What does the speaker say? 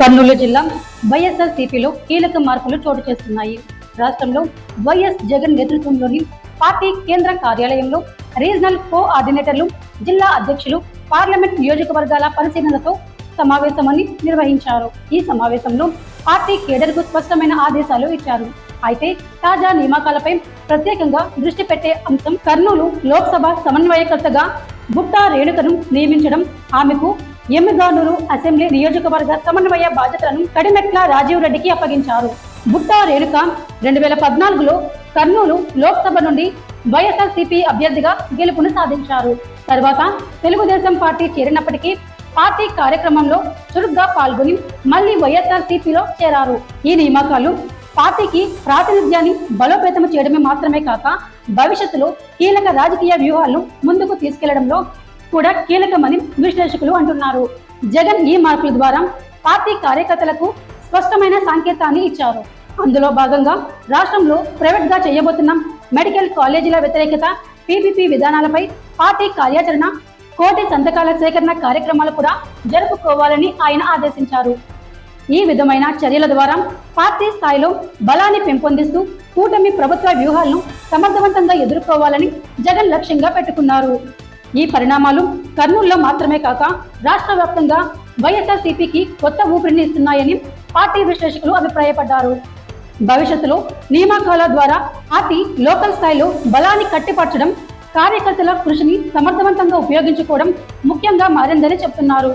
కర్నూలు జిల్లా వైఎస్ఆర్ సిపిలో కీలక మార్పులు చోటు చేస్తున్నాయి రాష్ట్రంలో వైఎస్ జగన్ నేతృత్వంలోని పార్టీ కేంద్ర కార్యాలయంలో రీజనల్ కోఆర్డినేటర్లు జిల్లా అధ్యక్షులు పార్లమెంట్ నియోజకవర్గాల పరిశీలనలతో సమావేశమని నిర్వహించారు. ఈ సమావేశంలో పార్టీ కేడర్కు స్పష్టమైన ఆదేశాలు ఇచ్చారు. అయితే తాజా నియామకాలపై ప్రత్యేకంగా దృష్టి పెట్టే అంశం కర్నూలు లోక్సభ సమన్వయకర్తగా బుట్టా రేణుకను నియమించడం. ఆమెకు ఎమ్మిగానూరు అసెంబ్లీ నియోజకవర్గ సమన్వయ బాధ్యతలను కడిమెట్ల రాజీవ్ రెడ్డికి అప్పగించారు. బుట్టా రేణుక రెండు వేల పద్నాలుగులో కర్నూలు లోక్సభ నుండి వైఎస్ఆర్సీపీ అభ్యర్థిగా గెలుపును సాధించారు. తర్వాత తెలుగుదేశం పార్టీ చేరినప్పటికీ పార్టీ కార్యక్రమంలో చురుగ్గా పాల్గొని మళ్ళీ వైఎస్ఆర్సీపీలో చేరారు. ఈ నియామకాలు పార్టీకి ప్రాతినిధ్యాన్ని బలోపేతం చేయడమే మాత్రమే కాక భవిష్యత్తులో కీలక రాజకీయ వ్యూహాలను ముందుకు తీసుకెళ్ళడంలో కూడా కీలకమని విశ్లేషకులు అంటున్నారు. జగన్ ఈ మార్పుల ద్వారా పార్టీ కార్యకర్తలకు స్పష్టమైన సంకేతాన్ని ఇచ్చారు. అందులో భాగంగా రాష్ట్రంలో ప్రైవేట్గా చేయబోతున్న మెడికల్ కాలేజీల వ్యతిరేకత పీపీపీ విధానాలపై పార్టీ కార్యాచరణ కోటి సంతకాల సేకరణ కార్యక్రమాలు కూడా జరుపుకోవాలని ఆయన ఆదేశించారు. ఈ విధమైన చర్యల ద్వారా పార్టీ స్థాయిలో బలాన్ని పెంపొందిస్తూ కూటమి ప్రభుత్వ వ్యూహాలను సమర్థవంతంగా ఎదుర్కోవాలని జగన్ లక్ష్యంగా పెట్టుకున్నారు. ఈ పరిణామాలు కర్నూలులో మాత్రమే కాక రాష్ట్ర వ్యాప్తంగా వైఎస్ఆర్సీపీకి కొత్త ఊపిరిని ఇస్తున్నాయని పార్టీ విశ్లేషకులు అభిప్రాయపడ్డారు. భవిష్యత్తులో నియామకాల ద్వారా పార్టీ లోకల్ స్థాయిలో బలాన్ని కట్టిపరచడం కార్యకర్తల కృషిని సమర్థవంతంగా ఉపయోగించుకోవడం ముఖ్యంగా మారిందని చెప్తున్నారు.